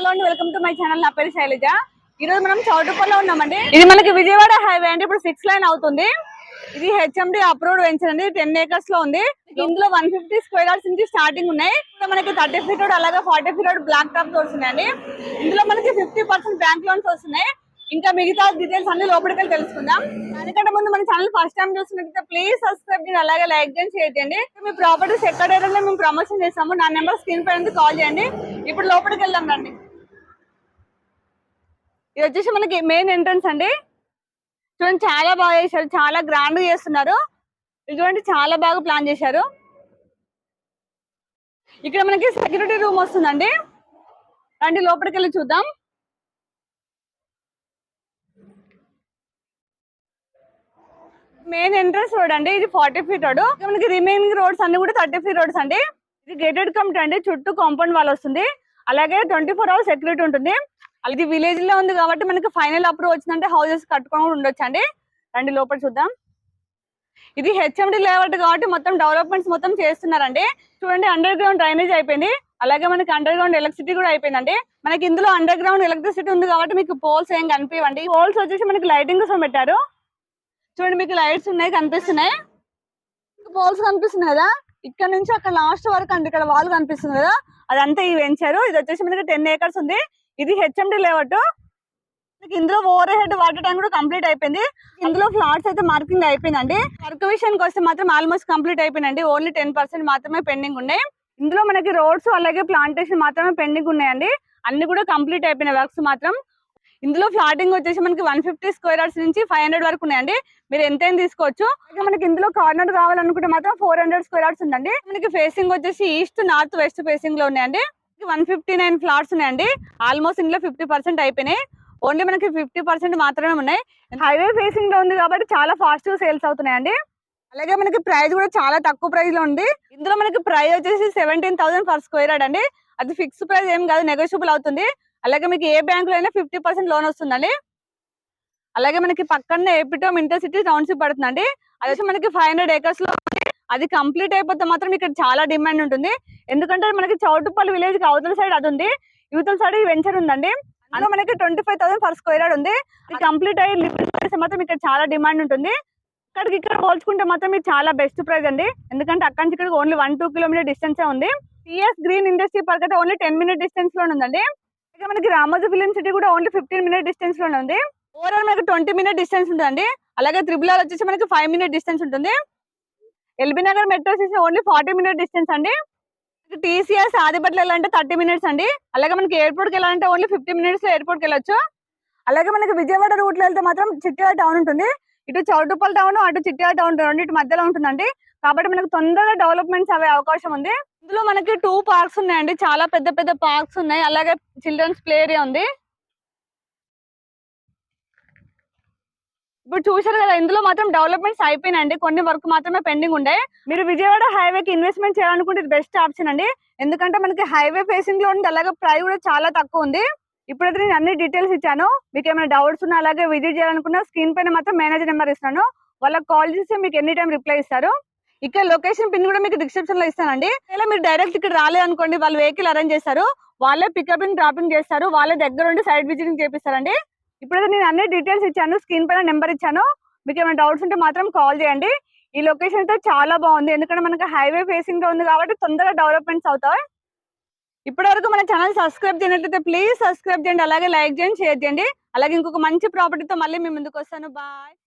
Hello అండి welcome to my channel. నా పేరు శైలజ. ఈ రోజు మనం చౌటుప్పల్లో ఉన్నామండి. ఇది మనకి విజయవాడ హైవే అండి. ఇప్పుడు సిక్స్ లైన్ అవుతుంది. ఇది హెచ్ఎండి అప్రూవ్డ్ వెంచర్ అండి టెన్ ఏకర్స్లో ఉంది. ఇందులో వన్ ఫిఫ్టీ స్క్వేర్ యార్డ్స్ నుంచి స్టార్టింగ్ ఉన్నాయి. మనకి థర్టీ ఫీట్ రోడ్ అలాగే forty feet road black top వస్తున్నాయండి. ఇందులో మనకి ఫిఫ్టీ పర్సెంట్ బ్యాంక్ లోన్స్ వస్తున్నాయి. ఇంకా మిగతా డీటెయిల్స్ అన్ని లోపలికి వెళ్ళి తెలుసుకుందాం. దానికంటే ముందు మన ఛానల్ ఫస్ట్ టైం చూస్తున్నట్లయితే ప్లీజ్ సబ్స్క్రైబ్ చేయండి. అలాగే లైక్ చేయండి షేర్ చేయండి. మీ ప్రాపర్టీస్ ఎక్కడ ఏదైనా మేము ప్రమోషన్ చేస్తాము. నా నెంబర్ స్క్రీన్ పైన కాల్ చేయండి. ఇప్పుడు లోపలికి వెళ్దాం రండి. ఇది వచ్చేసి మనకి మెయిన్ ఎంట్రన్స్ అండి. చూడండి చాలా బాగా చేశారు చాలా గ్రాండ్ చేస్తున్నారు. ఇది చూడండి చాలా బాగా ప్లాన్ చేశారు. ఇక్కడ మనకి సెక్యూరిటీ రూమ్ వస్తుందండి. రండి లోపలికి వెళ్ళి చూద్దాం. మెయిన్ ఎంట్రన్స్ రోడ్ అండి ఇది ఫార్టీ ఫీట్ రోడ్ మనకి రిమైనింగ్ రోడ్స్ అన్ని కూడా థర్టీ ఫీట్ రోడ్స్ అండి. ఇది గేటెడ్ కమిటీ అండి చుట్టూ కాంపౌండ్ వాల్ వస్తుంది. అలాగే ట్వంటీ ఫోర్ అవర్స్ సెక్యూరిటీ ఉంటుంది. ఇది విలేజ్లో ఉంది కాబట్టి మనకి ఫైనల్ అప్రూవ్ వచ్చిందంటే హౌసెస్ కట్టుకొని కూడా ఉండొచ్చు అండి. రండి లోపల చూద్దాం. ఇది హెచ్ఎండి లేఅవుట్ కాబట్టి మొత్తం డెవలప్మెంట్స్ మొత్తం చేస్తున్నారండి. చూడండి అండర్ గ్రౌండ్ డ్రైనేజ్ అయిపోయింది. అలాగే మనకి అండర్ గ్రౌండ్ ఎలక్ట్రిసిటీ కూడా అయిపోయిందండి. మనకి ఇందులో అండర్ గ్రౌండ్ ఎలక్ట్రిసిటీ ఉంది కాబట్టి మీకు పోల్స్ ఏం కనిపించండి పోల్స్ వచ్చేసి మనకి లైటింగ్ కోసం పెట్టారు. చూడండి మీకు లైట్స్ ఉన్నాయి కనిపిస్తున్నాయి. పోల్స్ కనిపిస్తున్నాయి కదా? ఇక్కడ నుంచి అక్కడ లాస్ట్ వరకు అండి ఇక్కడ వాల్ కనిపిస్తుంది కదా? అదంతా ఈ వెంచారు ఇది వచ్చేసి మనకి టెన్ ఏకర్స్ ఉంది. ఇది హెచ్ఎండి లేఅవుట్ ఇందులో ఓవర్ హెడ్ వాటర్ ట్యాంక్ కూడా కంప్లీట్ అయిపోయింది. ఇందులో ఫ్లాట్స్ అయితే మార్కింగ్ అయిపోయిందండి. వర్క్ విషయానికి వస్తే మాత్రం ఆల్మోస్ట్ కంప్లీట్ అయిపోయిందండి. ఓన్లీ టెన్ పర్సెంట్ మాత్రమే పెండింగ్ ఉన్నాయి. ఇందులో మనకి రోడ్స్ అలాగే ప్లాంటేషన్ మాత్రమే పెండింగ్ ఉన్నాయండి. అన్ని కూడా కంప్లీట్ అయిపోయిన వర్క్స్ మాత్రం. ఇందులో ఫ్లాటింగ్ వచ్చేసి మనకి వన్ ఫిఫ్టీ స్క్వేర్ యార్డ్స్ నుంచి ఫైవ్ హండ్రెడ్ వరకు ఉన్నాయండి. మీరు ఎంతైనా తీసుకోవచ్చు. అలాగే మనకి ఇందులో కార్నర్ కావాలనుకుంటే మాత్రం ఫోర్ హండ్రెడ్ స్క్వేర్ యార్డ్స్ ఉందండి. మనకి ఫేసింగ్ వచ్చేసి ఈస్ట్ నార్త్ వెస్ట్ ఫేసింగ్లో ఉన్నాయండి. వన్ ఫిఫ్టీ నైన్ ఫ్లాట్స్ ఉన్నాయండి. ఆల్మోస్ట్ ఇందులో ఫిఫ్టీ పర్సెంట్ అయిపోయినాయి. ఓన్లీ మనకి ఫిఫ్టీ పర్సెంట్ మాత్రమే ఉన్నాయి. హైవే ఫేసింగ్లో ఉంది కాబట్టి చాలా ఫాస్ట్గా సేల్స్ అవుతున్నాయండి. అలాగే మనకి ప్రైస్ కూడా చాలా తక్కువ ప్రైస్లో ఉంది. ఇందులో మనకి ప్రైస్ వచ్చేసి seventeen thousand per square yard అండి. అది ఫిక్స్ ప్రైస్ ఏం కాదు నెగోషియబుల్ అవుతుంది. అలాగే మీకు ఏ బ్యాంక్లో అయినా ఫిఫ్టీ పర్సెంట్ లోన్ వస్తుందండి. అలాగే మనకి పక్కనే ఏపీటోమ్ ఇంటర్సిటీ టౌన్షిప్ పడుతుందండి. అది వచ్చి మనకి ఫైవ్ హండ్రెడ్ ఏకర్స్లో. అది కంప్లీట్ అయిపోతే మాత్రం ఇక్కడ చాలా డిమాండ్ ఉంటుంది. ఎందుకంటే మనకి చౌటుపల్లి విలేజ్కి అవతల సైడ్ అది ఉంది. యువతల సైడ్ ఈ వెంచర్ ఉందండి. అందులో మనకి twenty five thousand per square yard ఉంది. కంప్లీట్ అయ్యి లిమిట్ చేస్తే మాత్రం ఇక్కడ చాలా డిమాండ్ ఉంటుంది. ఇక్కడికి ఇక్కడ పోల్చుకుంటే మాత్రం ఇది చాలా బెస్ట్ ప్రైస్ అండి. ఎందుకంటే అక్కడి నుంచి ఇక్కడికి only one two kilometer distance ఉంది. టిఎస్ గ్రీన్ ఇండస్ట్రీ పార్క్ అయితే ఓన్లీ టెన్ మినిట్ డిస్టెన్స్లో ఉందండి. ఇక మనకి రామోజీ ఫిలిం సిటీ కూడా ఓన్లీ ఫిఫ్టీన్ మినిట్ డిస్టెన్స్లోనే ఉంది. ఓవరాల్ మనకి ట్వంటీ మినిట్ డిస్టెన్స్ ఉంటుందండి అలాగే త్రిబుల్ ఆర్ వచ్చేసి మనకి ఫైవ్ మినిట్ డిస్టెన్స్ ఉంటుంది. LB Nagar metro station only forty minute distance అండి. టీసీఎస్ ఆదిపట్ల వెళ్ళాలంటే థర్టీ మినిట్స్ అండి. అలాగే మనకి ఎయిర్పోర్ట్కి వెళ్ళాలంటే ఓన్లీ ఫిఫ్టీ మినిట్స్ ఎయిర్పోర్ట్కి వెళ్ళొచ్చు. అలాగే మనకి విజయవాడ రూట్లో వెళ్తే మాత్రం చిట్యాల టౌన్ ఉంటుంది. ఇటు చౌటుపల్ టౌన్ అటు చిట్యాల టౌన్ రెండింటి మధ్యలో ఉంటుందండి. కాబట్టి మనకు తొందరగా డెవలప్మెంట్స్ అవే అవకాశం ఉంది. ఇందులో మనకి టూ పార్క్స్ ఉన్నాయండి. చాలా పెద్ద పెద్ద పార్క్స్ ఉన్నాయి. అలాగే చిల్డ్రన్స్ ప్లే ఏరియా ఉంది. ఇప్పుడు చూశారు కదా ఇందులో మాత్రం డెవలప్మెంట్స్ అయిపోయినండి కొన్ని వర్క్ మాత్రమే పెండింగ్ ఉండే. మీరు విజయవాడ హైవేకి ఇన్వెస్ట్మెంట్ చేయాలనుకుంటే ఇది బెస్ట్ ఆప్షన్ అండి. ఎందుకంటే మనకి హైవే ఫేసింగ్లో ఉంది అలాగే ప్రైస్ కూడా చాలా తక్కువ ఉంది. ఇప్పుడైతే నేను అన్ని డీటెయిల్స్ ఇచ్చాను. మీకు ఏమైనా డౌట్స్ ఉన్నా అలాగే విజిట్ చేయాలనుకున్నా స్క్రీన్ పైన మాత్రం మేనేజర్ నెంబర్ ఇస్తాను వాళ్ళకి కాల్ చేస్తే మీకు ఎనీ టైం రిప్లై ఇస్తారు. ఇక్కడ లొకేషన్ పిన్ కూడా మీకు డిస్క్రిప్షన్లో ఇస్తానండి. ఇలా మీరు డైరెక్ట్ ఇక్కడ రాలేదనుకోండి వాళ్ళు వెహికల్ అరేంజ్ చేస్తారు. వాళ్ళే పికప్ డ్రాపింగ్ చేస్తారు. వాళ్ళే దగ్గర ఉండి సైడ్ విజిటింగ్ చేపిస్తారండి. ఇప్పుడైతే నేను అన్ని డీటెయిల్స్ ఇచ్చాను స్క్రీన్ పైన నెంబర్ ఇచ్చాను. మీకు ఏమైనా డౌట్స్ ఉంటే మాత్రం కాల్ చేయండి. ఈ లొకేషన్ అయితే చాలా బాగుంది. ఎందుకంటే మనకి హైవే ఫేసింగ్ ఉంది కాబట్టి తొందరగా డెవలప్మెంట్స్ అవుతాయి. ఇప్పటి వరకు మన ఛానల్ సబ్స్క్రైబ్ చేయనట్లయితే ప్లీజ్ సబ్స్క్రైబ్ చేయండి. అలాగే లైక్ చేయండి షేర్ చేయండి. అలాగే ఇంకొక మంచి ప్రాపర్టీతో మళ్ళీ మీ ముందుకు వస్తాను. బాయ్